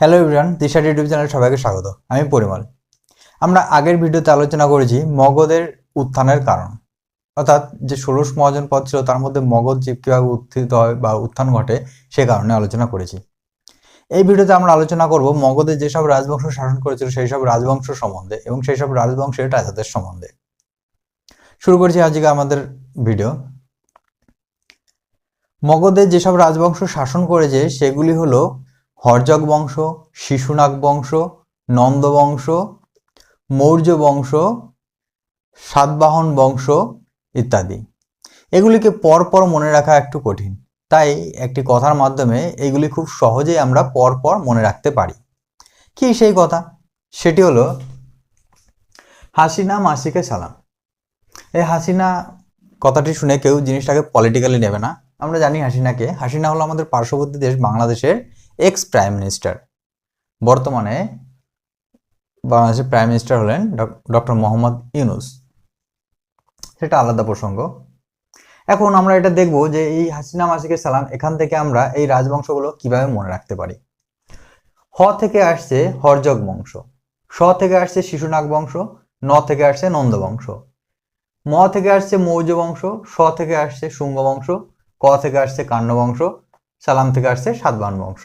Hello everyone দিশা YouTube চ্যানেলে সবাইকে স্বাগত। আমি পরিমল। আমরা আগের ভিডিওতে আলোচনা করেছি মগধের উত্থানের কারণ। অর্থাৎ যে ষোড়শ মহাজন পদ ছিল, তার মধ্যে মগধ যে কীভাবে উত্থিত হয় বা উত্থান ঘটে, সে কারণে আলোচনা করেছি। এই ভিডিওতে আমরা আলোচনা করব মগধের যেসব রাজবংশ শাসন করেছিল সেই সব রাজবংশ সম্বন্ধে এবং সেই সব রাজবংশের রাজাদের সম্বন্ধে। শুরু করছি আজকে আমাদের ভিডিও। মগধের যেসব রাজবংশ শাসন করেছে, সেগুলি হলো হরজক বংশ, শিশুনাগ বংশ নন্দ বংশ মৌর্য বংশ, সাতবাহন বংশ ইত্যাদি। এগুলিকে পরপর মনে রাখা একটু কঠিন। তাই একটি কথার মাধ্যমে এগুলি খুব সহজেই আমরা পরপর মনে রাখতে পারি। কি সেই কথা? সেটি হলো, হাসিনা মাসিকে সালাম। এই হাসিনা, কথাটি শুনে কেউ জিনিসটাকে পলিটিক্যালি নেবে না। আমরা জানি হাসিনাকে। হাসিনা হলো আমাদের পার্শ্ববর্তী দেশ বাংলাদেশের এক্স প্রাইম মিনিস্টার বর্তমানে বাংলাদেশের প্রাইম মিনিস্টার হলেন ডক্টর মোহাম্মদ ইউনুস। সেটা আলাদা প্রসঙ্গ। এখন আমরা এটা দেখব যে এই হাসিনা মাসিকে সালাম, এখান থেকে আমরা এই রাজবংশগুলো কীভাবে মনে রাখতে পারি? হ থেকে আসছে হরজগ বংশ স থেকে আসছে শিশুনাগ বংশ, ন থেকে আসছে নন্দ বংশ, ম থেকে আসছে মৌর্য বংশ স থেকে আসছে শুঙ্গ বংশ, ক থেকে আসছে কাণ্ড বংশ, সালাম থেকে আসছে সাতবাহন বংশ।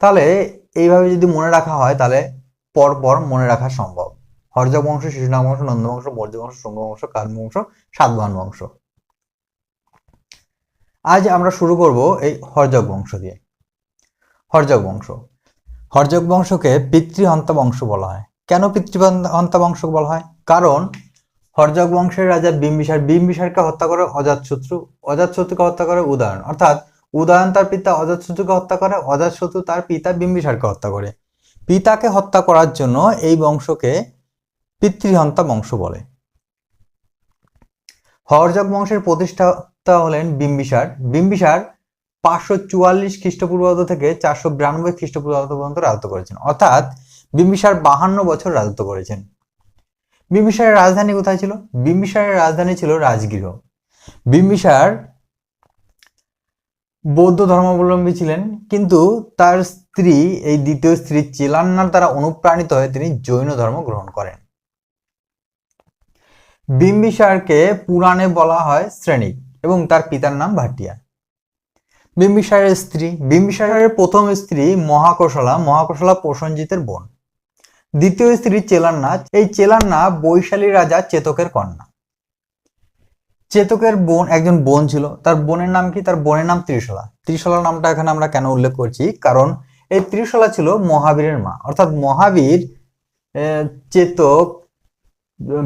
তাহলে এইভাবে যদি মনে রাখা হয়, তাহলে পর পর মনে রাখা সম্ভব। হরজক বংশ, শিশুনাগ বংশ নন্দ বংশ মৌর্য বংশ, শুঙ্গ বংশ কাণ্ড বংশ, সাতবাহন বংশ। আজ আমরা শুরু করব এই হরজক বংশ দিয়ে। হরজক বংশ। হরজক বংশকে পিতৃহন্তা বংশ বলা হয়। কেন পিতৃহন্তা বংশ বলা হয়? কারণ হরজক বংশের রাজা বিম্বিসার, বিম্বিসারকে হত্যা করে অজাতশত্রু, অজাতশত্রুকে হত্যা করে উদাহরণ। অর্থাৎ উদয়ন তার পিতা অজাতশত্রুকে হত্যা করে অজাতশত্রু তার পিতা বিম্বিসারকে হত্যা করে। পিতাকে হত্যা করার জন্য এই বংশকে পিতৃহন্তা বংশ বলে। হরজক বংশের প্রতিষ্ঠাতা হলেন বিম্বিসার। বিম্বিসার পাঁচশো চুয়াল্লিশ খ্রিস্টপূর্বাব্দ থেকে চারশো বিরানব্বই খ্রিস্টপূর্বাব্দ পর্যন্ত রাজত্ব করেছেন। অর্থাৎ বিম্বিসার বাহান্ন বছর রাজত্ব করেছেন। বিম্বিসারের রাজধানী কোথায় ছিল? বিম্বিসারের রাজধানী ছিল রাজগৃহ। বিম্বিসার বৌদ্ধ ধর্মাবলম্বী ছিলেন, কিন্তু তার স্ত্রী, এই দ্বিতীয় স্ত্রী চিলান্নার দ্বারা অনুপ্রাণিত হয়ে তিনি জৈন ধর্ম গ্রহণ করেন। বিম্বিসারকে পুরাণে বলা হয় শ্রেণিক এবং তার পিতার নাম ভাটিয়া। বিম্বিসারের স্ত্রী, বিম্বিসারের প্রথম স্ত্রী মহাকোশলা মহাকোশলা প্রসঞ্জিতের বোন। দ্বিতীয় স্ত্রী চেলান্না, এই চেলান্না বৈশালী রাজা চেতকের কন্যা। চেতকের বোন, একজন বোন ছিল, তার বোনের নাম কি? তার বোনের নাম ত্রিশলা। ত্রিশলা নামটা এখানে আমরা কেন উল্লেখ করছি? কারণ এই ত্রিশলা ছিল মহাবীরের মা। অর্থাৎ মহাবীর চেতক,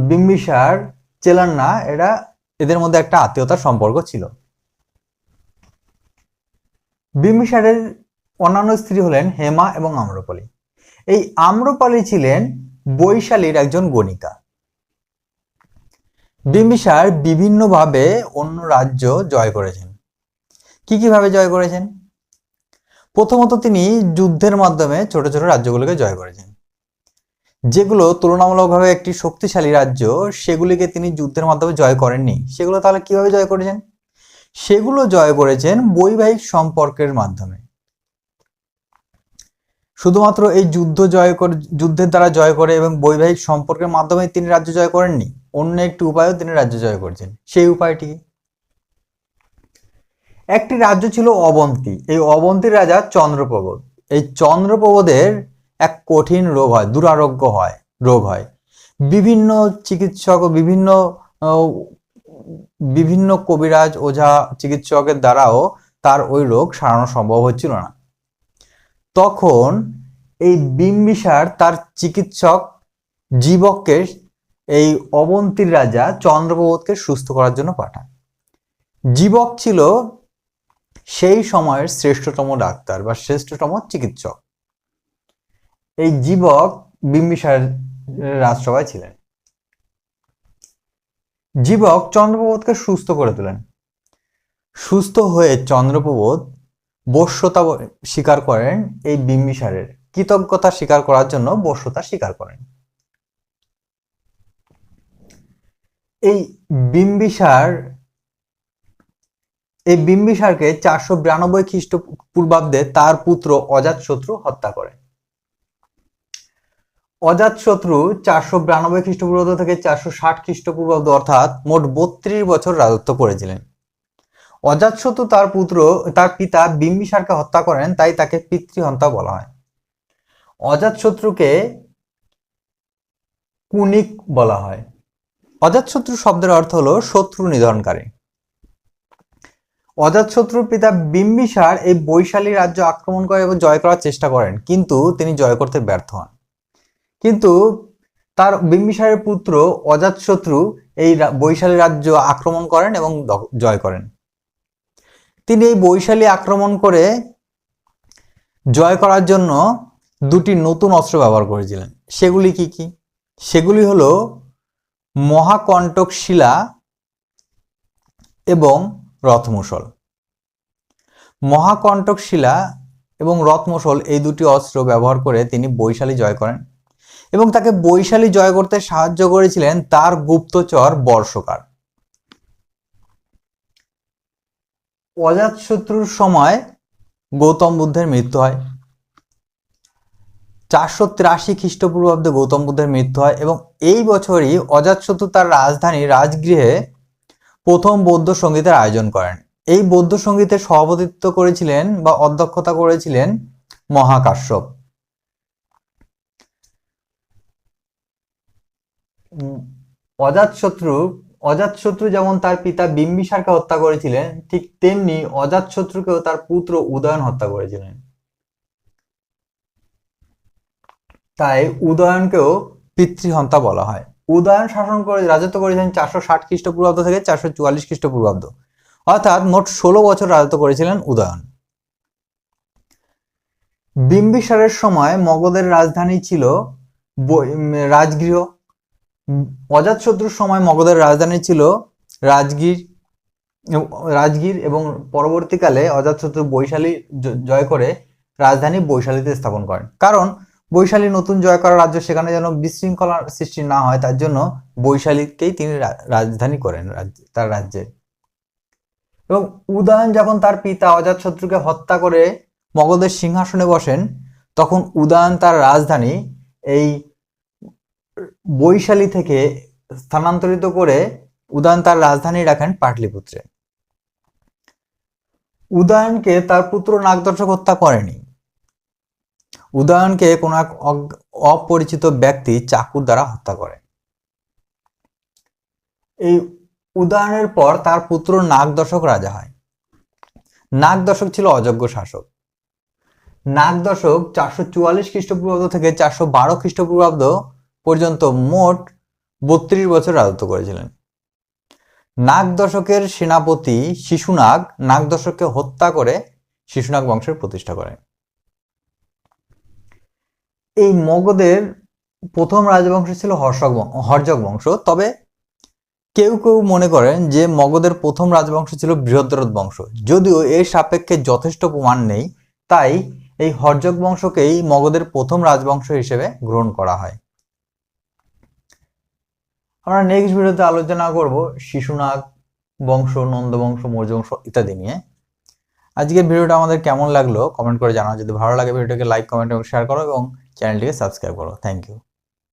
বিম্বিসার, চেলান্না, এরা এদের মধ্যে একটা আত্মীয়তার সম্পর্ক ছিল। বিম্বিসারের অন্যান্য স্ত্রী হলেন হেমা এবং আম্রপালি। এই আম্রপালি ছিলেন বৈশালীর একজন গণিকা। বিম্বিসার বিভিন্নভাবে অন্য রাজ্য জয় করেছেন। কি কীভাবে জয় করেছেন? প্রথমত তিনি যুদ্ধের মাধ্যমে ছোট ছোট রাজ্যগুলোকে জয় করেছেন। যেগুলো তুলনামূলকভাবে একটি শক্তিশালী রাজ্য, সেগুলিকে তিনি যুদ্ধের মাধ্যমে জয় করেননি। সেগুলো তাহলে কীভাবে জয় করেছেন? সেগুলো জয় করেছেন বৈবাহিক সম্পর্কের মাধ্যমে। শুধুমাত্র এই যুদ্ধ জয় যুদ্ধের দ্বারা জয় করে এবং বৈবাহিক সম্পর্কের মাধ্যমে তিনি রাজ্য জয় করেননি। অন্য একটি উপায়েও তিনি রাজ্য জয় করেছেন। সেই উপায়টি একটি রাজ্য ছিল অবন্তী। এই অবন্তীর রাজা চন্দ্রপ্রবোধ। এই চন্দ্রপ্রবোধের এক কঠিন রোগ হয়, দুরারোগ্য হয়, রোগ হয়। বিভিন্ন চিকিৎসক ও বিভিন্ন বিভিন্ন কবিরাজ, ওঝা চিকিৎসকের দ্বারাও তার ওই রোগ সারানো সম্ভব হচ্ছিল না। তখন এই বিম্বিসার তার চিকিৎসক জীবককে এই অবন্তীর রাজা চন্দ্রপ্রবোধকে সুস্থ করার জন্য পাঠান। জীবক ছিল সেই সময়ের শ্রেষ্ঠতম ডাক্তার বা শ্রেষ্ঠতম চিকিৎসক। এই জীবক বিম্বিসার রাজসভায় ছিলেন। জীবক চন্দ্রপ্রবোধকে সুস্থ করে তোলেন। সুস্থ হয়ে চন্দ্রপ্রবোধ বশ্যতা স্বীকার করেন এই বিম্বিসারের। কৃতজ্ঞতা স্বীকার করার জন্য বশ্যতা স্বীকার করেন। এই বিম্বিসার, এই বিম্বিসারকে চারশো বিরানব্বই খ্রিস্টপূর্বাব্দে তার পুত্র অজাতশত্রু হত্যা করে। অজাতশত্রু চারশো বিরানব্বই খ্রিস্টপূর্বাব্দ থেকে চারশো ষাট খ্রিস্টপূর্বাব্দ অর্থাৎ মোট বত্রিশ বছর রাজত্ব করেছিলেন। অজাতশত্রু তার পুত্র, তার পিতা বিম্বিসারকে হত্যা করেন, তাই তাকে পিতৃহন্তা বলা হয়। অজাতশত্রুকে কুনিক বলা হয়। অজাতশত্রু শব্দের অর্থ হলো শত্রু নিধনকারী। অজাতশত্রুর পিতা বিম্বিসার এই বৈশালী রাজ্য আক্রমণ করে এবং জয় করার চেষ্টা করেন, কিন্তু তিনি জয় করতে ব্যর্থ হন। কিন্তু তার বিম্বিসারের পুত্র অজাতশত্রু এই বৈশালী রাজ্য আক্রমণ করেন এবং জয় করেন। তিনি এই বৈশালী আক্রমণ করে জয় করার জন্য দুটি নতুন অস্ত্র ব্যবহার করেছিলেন। সেগুলি কি কি? সেগুলি হলো মহাকণ্টক শিলা এবং রথমুসল মহাকণ্টক শিলা এবং রথমুসল এই দুটি অস্ত্র ব্যবহার করে তিনি বৈশালী জয় করেন এবং তাকে বৈশালী জয় করতে সাহায্য করেছিলেন তার গুপ্তচর বর্ষকার। অজাতশত্রুর সময় গৌতম বুদ্ধের মৃত্যু হয়। চারশো তিরাশি খ্রিস্টপূর্বাব্দে গৌতম বুদ্ধের মৃত্যু হয় এবং এই বছরই অজাতশত্রু তার রাজধানী রাজগৃহে প্রথম বৌদ্ধ সঙ্গীতের আয়োজন করেন। এই বৌদ্ধ সঙ্গীতের সভাপতিত্ব করেছিলেন বা অধ্যক্ষতা করেছিলেন মহাকাশ্যপ। অজাতশত্রু অজাতশত্রু যেমন তার পিতা বিম্বিসারকে হত্যা করেছিলেন, ঠিক তেমনি অজাতশত্রুকেও তার পুত্র উদয়ন হত্যা করেছিলেন। তাই উদয়নকেও পিতৃহন্তা বলা হয়। উদয়ন শাসন করে রাজত্ব করেছিলেন চারশো ষাট খ্রিস্টপূর্বাব্দ থেকে চারশো চুয়াল্লিশ খ্রিস্টপূর্বাব্দ। অর্থাৎ মোট ষোলো বছর রাজত্ব করেছিলেন উদয়ন। বিম্বিসারের সময় মগধের রাজধানী ছিল রাজগৃহ। অজাতশত্রুর সময় মগধের রাজধানী ছিল রাজগীর। রাজগীর এবং পরবর্তীকালে অজাতশত্রু বৈশালী জয় করে রাজধানী বৈশালীতে স্থাপন করেন। কারণ বৈশালী নতুন জয় করা রাজ্য সেখানে যেন বিশৃঙ্খলার সৃষ্টি না হয়, তার জন্য বৈশালীকেই তিনি রাজধানী করেন তার রাজ্যে। এবং উদয়ন যখন তার পিতা অজাতশত্রুকে হত্যা করে মগধের সিংহাসনে বসেন, তখন উদয়ন তার রাজধানী এই বৈশালী থেকে স্থানান্তরিত করে উদয়ন তার রাজধানী রাখেন পাটলিপুত্রে। উদয়নকে তার পুত্র নাগদর্শক হত্যা করেনি। উদয়নকে কোনো এক অপরিচিত ব্যক্তি চাকুর দ্বারা হত্যা করে। এই উদয়নের পর তার পুত্র নাগদশক রাজা হয়। নাগদশক ছিল অযোগ্য শাসক। নাগদশক চারশো চুয়াল্লিশ খ্রিস্টপূর্বাব্দ থেকে চারশো বারো খ্রিস্টপূর্বাব্দ পর্যন্ত মোট বত্রিশ বছর রাজত্ব করেছিলেন। নাগ দশকের সেনাপতি শিশুনাগ নাগ দশককে হত্যা করে শিশুনাগ বংশের প্রতিষ্ঠা করেন। এই মগধের প্রথম রাজবংশ ছিল হর্ষক হর্যক বংশ। তবে কেউ কেউ মনে করেন যে মগধের প্রথম রাজবংশ ছিল বৃহদ্রথ বংশ। যদিও এর সাপেক্ষে যথেষ্ট প্রমাণ নেই, তাই এই হর্যক বংশকেই মগধের প্রথম রাজবংশ হিসেবে গ্রহণ করা হয়। আমরা নেক্সট ভিডিওতে আলোচনা করব শিশুনাগ বংশ নন্দবংশ মৌর্য বংশ ইত্যাদি নিয়ে। আজকের ভিডিওটা আমাদের কেমন লাগল? কমেন্ট করে জানাও। যদি ভালো লাগে ভিডিওটাকে লাইক কমেন্ট এবং শেয়ার করো এবং চ্যানেলটিকে সাবস্ক্রাইব করো। Thank you